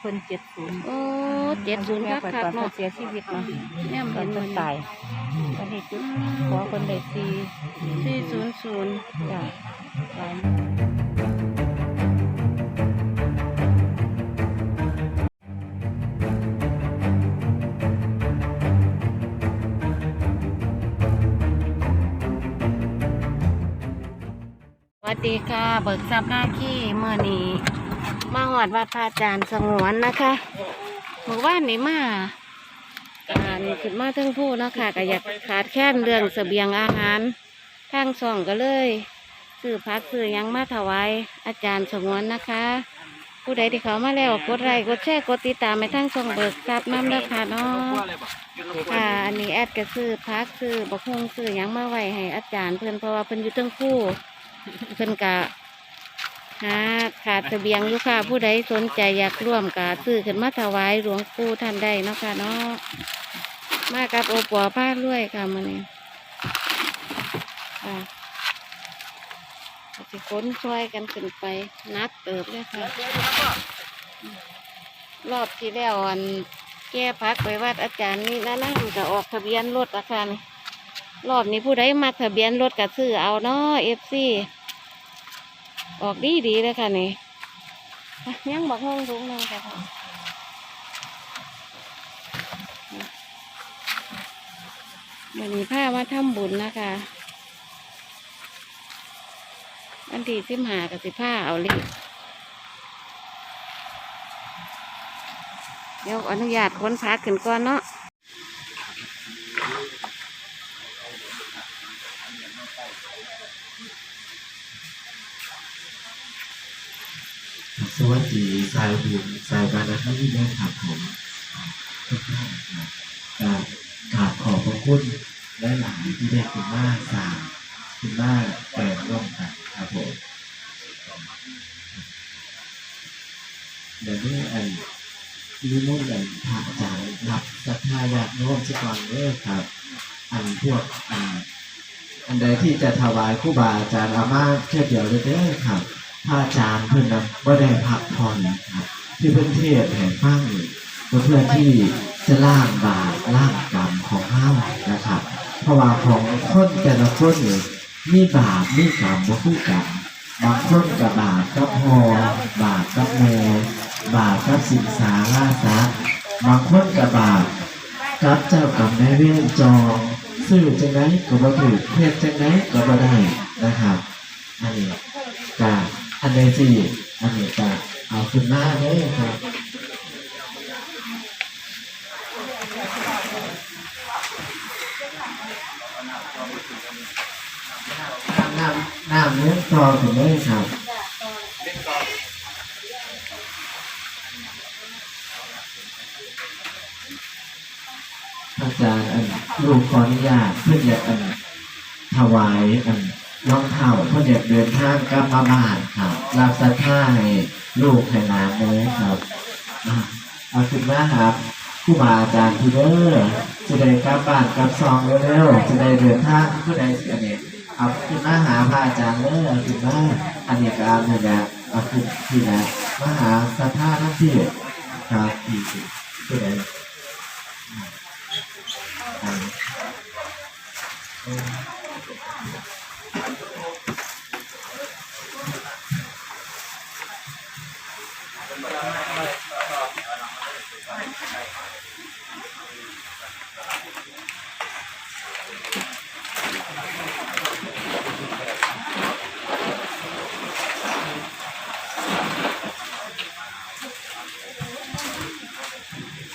เพิ่นเจ็ดศูนย์โอ้เจ็ดศูนย์แม่คักเพิ่นคักตอนเพิ่เนาะนเสียชีวิตเนาะแม่ตอเห็นนเพิ่นตายวันนี้จุดขอเพิ่นได้สี่สี่ศูนย์ศูนย์จ้ะตายสวัสดีค่ะ เบิกทรัพย์หน้าขี้เมื่อนี้มา หอดวัดพระอาจารย์สงวนนะคะเมื่อวานนี้มาการขึ้นมาทั้งผู้นะคะก็อยากขาดแคลนเรื่องเสบียงอาหารทางช่องก็เลยซื้อพักซื้อยังมาถวายอาจารย์สงวนนะคะ ผู้ใดที่เขามาแล้วกดไลค์กดแชร์กดติดตามไปทั้งช่องเบิกทรัพย์น้ำราคาเนาะค่ะอันนี้แอดก็ซื้อพักซื้อบกฮงซื้อยังมาไว้ให้อาจารย์เพื่อนเพราะว่าเพิ่อนอยู่ทั้งคู่เพิ่อนกะ หาขาดเสบียงอยู่ค่ะ ผู้ใดสนใจอยากร่วมกะซื้อขึ้นมาถวายหลวงปู่ท่านได้เนาะค่ะเนาะมากับโอปัวผ้าด้วยค่ะมันนี้ค่ะก็สิค้นช่วยกันขึ้นไปนักเติบเลยค่ะ รอบที่แล้วอันแก้พักไปวัดอาจารย์นี่แล้วนั่งก็ออกทะเบียนรถอาคารรอบนี้ผู้ใดมักทะเบียนรถก็ซื้อเอาเนาะเอฟซี ออกดีดีเลยค่ะนี่ยังบอกห้องทุงนึงค่ะวันนี้ผ้ามาทำบุญนะคะวันที่สิมหากับสิผ้าเอาลีเดี๋ยวอนุญาตค้นพักขึ้นก่อนเนาะ สวัสดีสายบุญสายบารมีด้วยครับผมทุกท่านครับก็กราบขอบพระคุณและหลายที่ได้คุณมาสางคุณมาแปลงร่วมกันครับผมเดี๋ยวนี้ไอ้ลิมุนกันพระอาจารย์รับศรัทธาญาติโยมสักวันเด้อครับ อันพวกอันอันใดที่จะถวายครูบาอาจารย์อามาแค่เดียวเลยเด้อครับ พระอาจารย์เพื่อนนะว่าได้พักผ่อนนะครับที่เพื่อนเทศแห่งฟังเพื่อที่จะล่างบาปล่างกรรมของเฮานะครับ เพราะว่าของคนแต่ละคนเนี่ยมีบาปมีกรรมบ่คู่กันบางคนกับบาปกับพอบาปกับแม่บาปกับสิงสาราษะบางคนกับบาปกับเจ้ากรรมนายเวรจองซื้อจังไงก็บ่ถูกเทศจังไงก็บ่ได้นะครับอันนี้กา อันใดสี่อันนี้กาเอาขึ้นมาเลยครับน้ำน้ำเนื้อคลอถึงเลยครับอาจารย์อันลูกขออนุญาตเพื่อจะอันถวายอัน รองเท้าเพื่อจะเดินทางกลับมาบ้านครับรับสัทธาให้ลูกให้หลานเลยครับเอาขึ้นมาครับครูบาอาจารย์ที่เด้อจะได้กลับบ้านกลับซองเร็วๆจะได้เดินทางผู้ใดเสิอันนี้เอาขึ้นมาหาพระอาจารย์เลยเอาขึ้นมาอันนี้ก็เอาเนี่ยนะเอาขึ้นที่นะมาหาสัทธาทั้งที่ครับที่ผู้ใดอ่าอั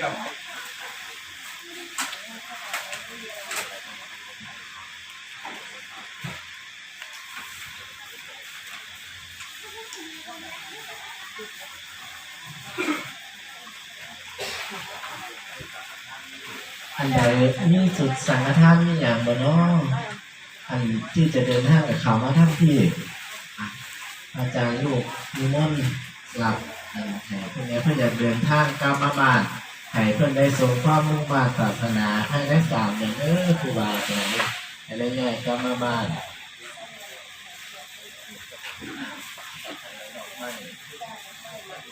น ใดมีสุดสังฆทานมีอย่างบ่เนาะอันที่จะเดินทางกับเขามาทั้งที่ อาจารย์ลูกมีมนต์หลับแห่เพื่อนเพื่อนอยากเดินทางกลับมาบ้านให้เพื่อนได้ทรงความมุ่งมั่นศาสนาให้ได้สามอย่างเออครูบาอาจารย์ให้ได้ง่ายกลับมาบ้าน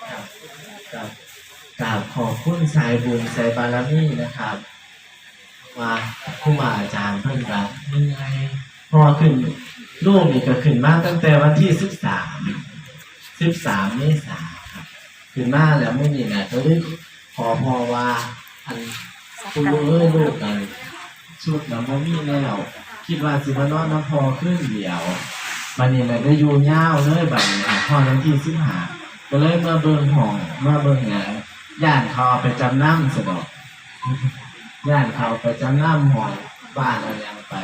ครับครับกราบขอบคุณสายบุญสายบารมีนะครับ ว่าผู้มาอาจารย์เพิ่นก็มีไงพอขึ้นลูกนี่ก็ขึ้นมาตั้งแต่วันที่สิบสามสิบสามเมษาครับขึ้นมาแล้วไม่มีนะก็เลยขอพอว่าอันคุณลุงเอ้ยลูกกันชุดน้ำมันมีแล้วคิดว่าสิมานอนน้ำพอขึ้นเดียวบันนี้เลยได้อยู่ยาวเลยบัดนี้อะพอนั้นที่สิบหาก็เลยมาเบิ่งห้องมาเบิ่งงานย่านเขาเอาไปจำนำสะดอก ย่านเขาไปจำน้ำหองบ้านอะไรอย่างไป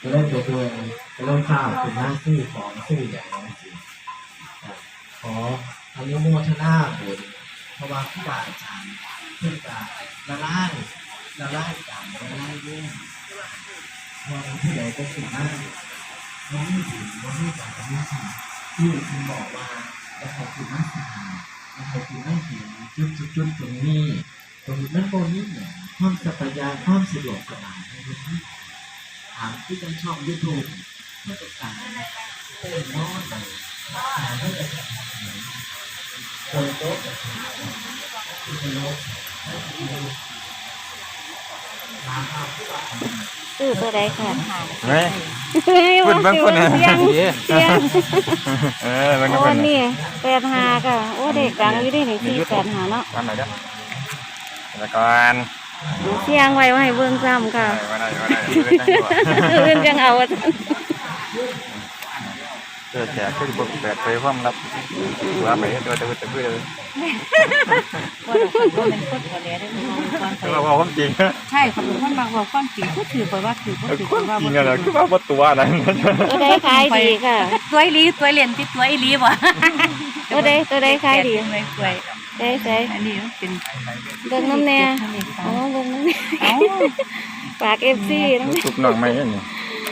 ก็เลยไปเบิ่งก็เลยข้าวเป็นหน้าซื้อของซื้ออย่างนั้นสิขออนุโมทนาบุญพระว่าผู้บาอาจารย์เพื่อนกาละลายละลายกรรมละลายเรื่องมองผู้ใดก็ถึงมากนไม่ถึงมันไม่จากมันไม่ถึงที่คุณบอกว่าจะขอบคุณมากสหาจะขอบคุณมากถึงจุดจุดจุดตรงนี้ ตรงนี้มันโบนี่เนี่ยความสัพยานความสะดวกสบายในพื้นที่ถามที่เป็นช่องยูทูบเพื่อการเป็นน้อยถามเพื่อจะทำอะไรโดยโต๊ะที่เป็นโลกซื้อตัวใดค่ะเฮ้ยเฮ้ยเพิ่นเบิ่งเพิ่นน่ะเสียงเสียงเออเบิ่งโอ้เพิ่นน่ะนี่แปดหาค่ะโอ้เด็กดังอยู่ดิหนึ่งสี่แปดหาเนาะวันไหนเด้อ แล้วก่อนเสียงไว้ไว้ให้เบิ่งซ้ำค่ะวันไหนวันไหนเรื่องจังหวะเรื่องจังเอาอะเจอแจกคือบ่เปิดเผยความลับตัวไปตัวตะตะคือเลยว่าเราคนว่าเป็นคนหัวแหลได้ไหมความคือว่าความจริงใช่คนคนบางบอกความจริงก็ถือไปว่าถือก็ถือความว่าจริงอะไรคือว่าบ่ตัวอะไรตัวใดขายดีค่ะตัวอีหลีตัวเหรียญที่ตัวอีหลีบ่ตัวใดตัวใดขายดีไม่กล้วยได้ใส่อันนี้มันเป็นเบิ่งน้ำแน่เอ๋อเบิ่งน้ำแน่อ้าฝากเอฟซีน้ำแน่ทุบน้องใหม่นี่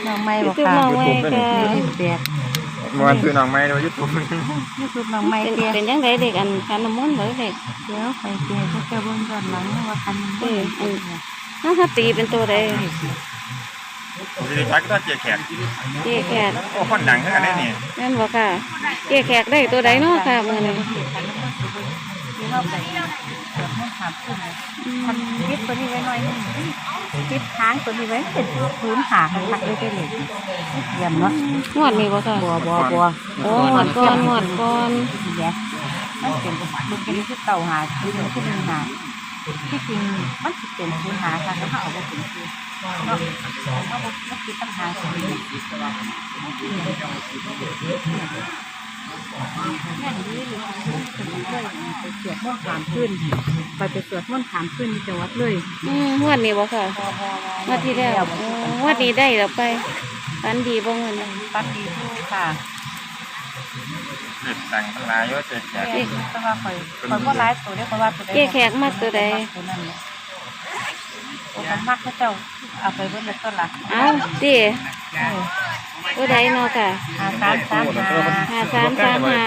น้องไม่บ่คือค่ะน้องไว้ค่ะแดดเมื่อวานซื้อน้องใหม่ด้วย YouTube ยูทูบน้องไม่เป็นเตี้ยเป็นยังไงเด็กอันคันน้ำมันต์บ่เด็กเดี๋ยวไปเตี้ยก็จะเบิ่งย้อนหลังว่าคันเอออันน้าถ้าตีเป็นตัวใดสิได้ชักก็เจ๊แขกเจ๊แขกโอ้คนดังเท่ากันได้นี่แม่นบ่ค่ะเจ๊แขกได้ตัวใดเนาะค่ะมื้อนี้ที่เราไป เกิดมันถามขึ้นคันคิดตัวนี้ไว้หน่อยนึงคิดค้างตัวนี้ไว้เป็นศูนย์หาคันคักเลยได้เลยเยี่ยมเนาะงวดนี้บ่ค่ะบัวบัวบัวโอ้งวดก่อนงวดก่อนแย่มันเป็นลูกเป็นคือเก่าหาคือเป็นคือหนึ่งหาที่จริงมันสิเป็นศูนย์หาค่ะถ้าเอาไปเป็นคือเนาะเอาไปมันคิดตั้งหาสิ แค่นี้เลยถึงเลยไปสวดมนต์ถามขึ้นไปไปสวดมนต์ถามขึ้นที่จังหวัดเลยอืมงวดนี้บ่ค่ะงวดที่แล้วโอ้งวดนี้ได้แล้วไปปันดีบ่เงินปัดดีผู้ค่ะเด็ดดังทั้งหลายเยอะเจ๊แขกเอ๊ะแต่ว่าคอยคอยว่าร้ายตัวได้คอยว่าตัวได้เจ๊แขกมักตัวใดตัวนั้นแหละตัวกันมักเขาเจ้าเอาไปเบิ่งแล้วต้นละเอ้าติ ตัวใดเนาะค่ะหาสามสามหาห้าสามสามห้า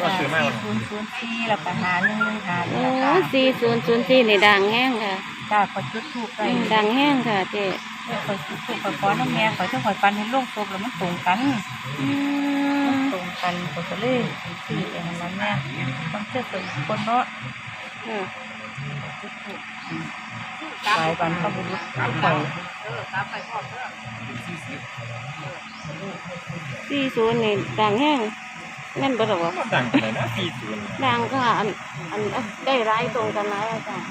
ว่าซื้อมาสี่ศูนย์ศูนย์สี่แล้วก็หาหนึ่งหนึ่งหาโอ้นี่แหละค่ะสี่ศูนย์ศูนย์สี่นี่ดังแห้งค่ะจ้าคอยจุดทูบไปอืมดังแห้งค่ะเจ๊คอยจุดทูบคอยก้อนน้ำแม่คอยเจ้าคอยปันให้โลกตกแล้วมันตรงกันอืมตรงกันคอยก็เลยสี่เองนั้นแม่ต้องเชื่อส่วนคนเนาะค่ะจุดทูบสายปันเข้าบุรุษคอย สี่ศูนย์นี่ดังแห้งแม่นบ่ดอกวะดังปานใดนะ40ดังค่ะอันอันอันได้ร้ายตรงกันร้ายอาจารย์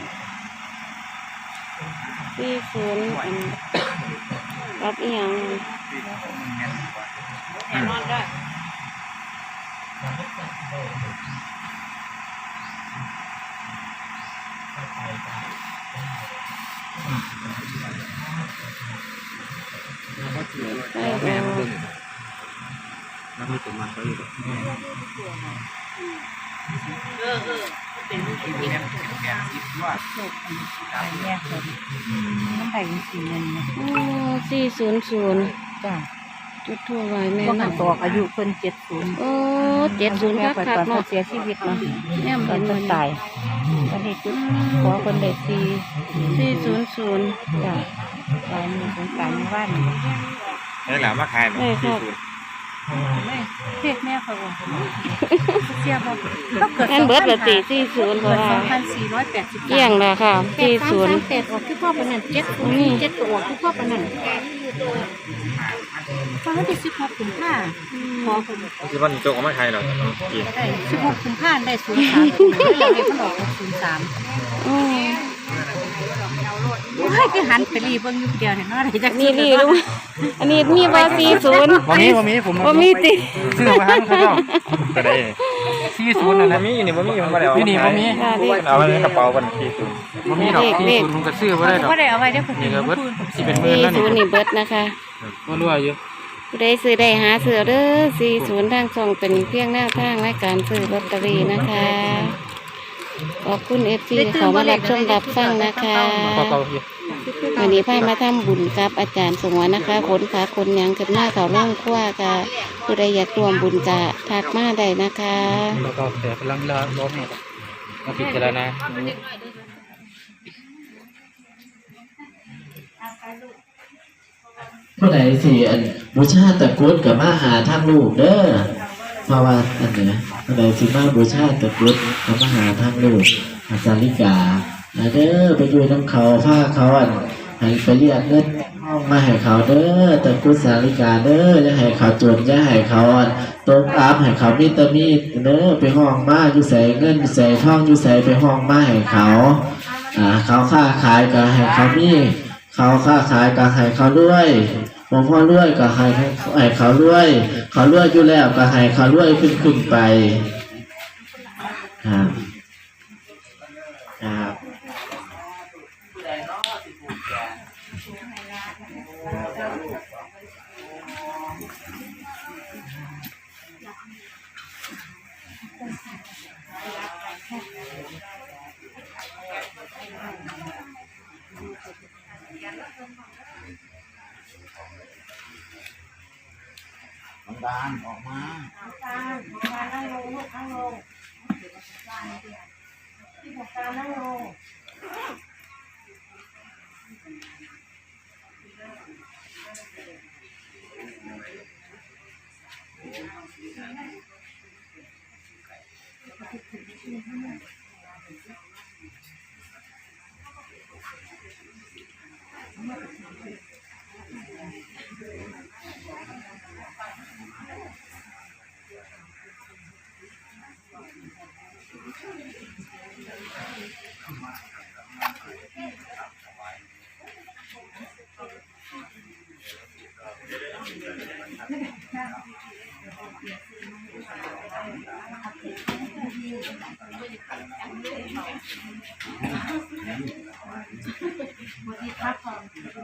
สี่ศูนย์อันรับอีหยังได้ดูแยกเลยน้ำไผ่สี่เงินเนี่ยโอ้สี่ศูนย์ศูนย์จ้าจุดทั่วไว้แม่พวกหันตอกอายุเพิ่นเจ็ดศูนย์โอ้เจ็ดศูนย์คักคักๆเนาะเสียชีวิตเนาะแม่มตอเห็นนเพิ่มันตายวันนี้จุดขอคนเด็กสี่สี่ศูนย์ศูนย์จ้าตายมีสงการมีว่านนี่แหละมาขายได้ครับ40 เลยเรียกแม่เขาบอกเสียบอกต้องเกิดงั้นเบิดละตีสี่ศูนย์เพเกิราะดว่าสองพันสี่ร้อยแปดสิบเกี่ยงละค่ะแปสี่ศูนย์แปดออกที่พ่อปนันเจ็ดศูนย์เจ็ดตัวออกที่พ่อปนันตอนนั้นที่สิบหกถึงห้าพอคนที่วันโจกไม่ใครหรอกสิบหกถึงห้าได้ศูนย์สามเลยเลยมันออกศูนย์สาม อืมให้คือหันไปรีเบิ่งอยู่เดียวเห็นว่าอะไรจากนี่นี่รู้อันนี้มีว่าสี่ศูนย์บ่มีบ่มีผมว่ามีติซื้อมาให้เขาเจ้าก็ได้สี่ศูนย์นั่นแหบ่ละมีอยู่นี่บ่มีมันมาแล้วนี่นี่บ่มีค่ะเลขเอาไว้ในกระเป๋าบันที่ศูนย์บ่มีดอกสี่ศูนย์ผมก็ซื้อบ่ได้ดอกก็ได้เอาไว้ได้คนนี่เดียก็วเบิดสิเป็นหมื่นสี่แล้วศูนี่นย์นี่เบิดนะคะบ่รู้อยู่ผู้ใดซื้อได้หาซื้อเด้อสี่ศูนย์ทางช่องเป็นเพียงแนวทางในการซื้อลอตเตอรี่นะคะ ขอบคุณเอฟซีเขามารับชมรับฟังนะคะพอเก่าอยู่วันนี้พามาทำบุญกับอาจารย์สงวนนะคะขนขาคนหยังกันมาเขาล่องคว้ากะผู้ใดอยากรวมบุญกะทักมาได้นะคะพอเก่าแต่กำลังรอรอหมดมาพิจารณาผู้ใดสิอันบูชาตะกรุดกับมาหาทางลูกเด้อ เพราะว่าอันเนี้ยผู้ใดสิมาบูชาตะกรุดกับมหาทางลูกอาจาริกาเด้อไปอยู่น้ำเขาผ้าเขาอันให้ไปเรียกเงินห้องมาให้เขาเด้อตะกรุดสาริกาเด้ออย่าให้เขาจวนอย่าให้เขาอันตกอัพให้เขามีตะมีเด้อไปห้องมาอยู่ใส่เงินใส่ทองอยู่ใส่ไปห้องมาให้เขาอ่าเขาค้าขายก็ให้เขามีเขาค้าขายก็ให้เขารวย หลวงพ่อเลื่อยก็ให้ให้เขาเลื่อยเขาเลื่อยอยู่แล้วก็ให้เขารวยขึ้นขึ้นไปครับานออกมาที่บอกการนั่งลงที่บอกการนั่งลง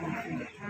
Yeah.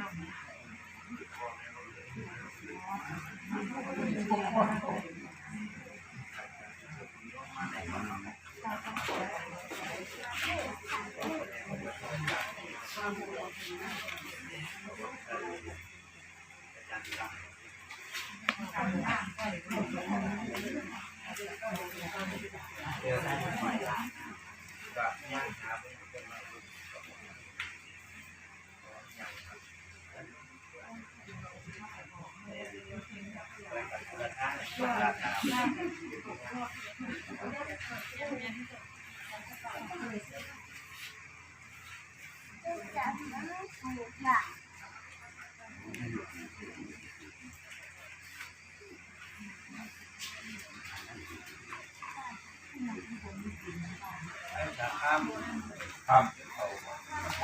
ครับ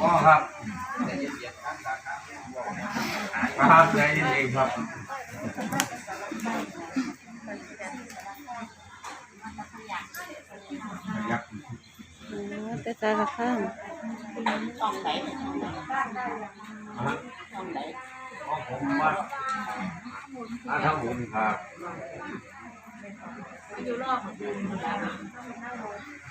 อ๋อครับครับใจเย็นๆครับ แต่ตารข้ามงหมูค่อของอยู่รอบของบุญบ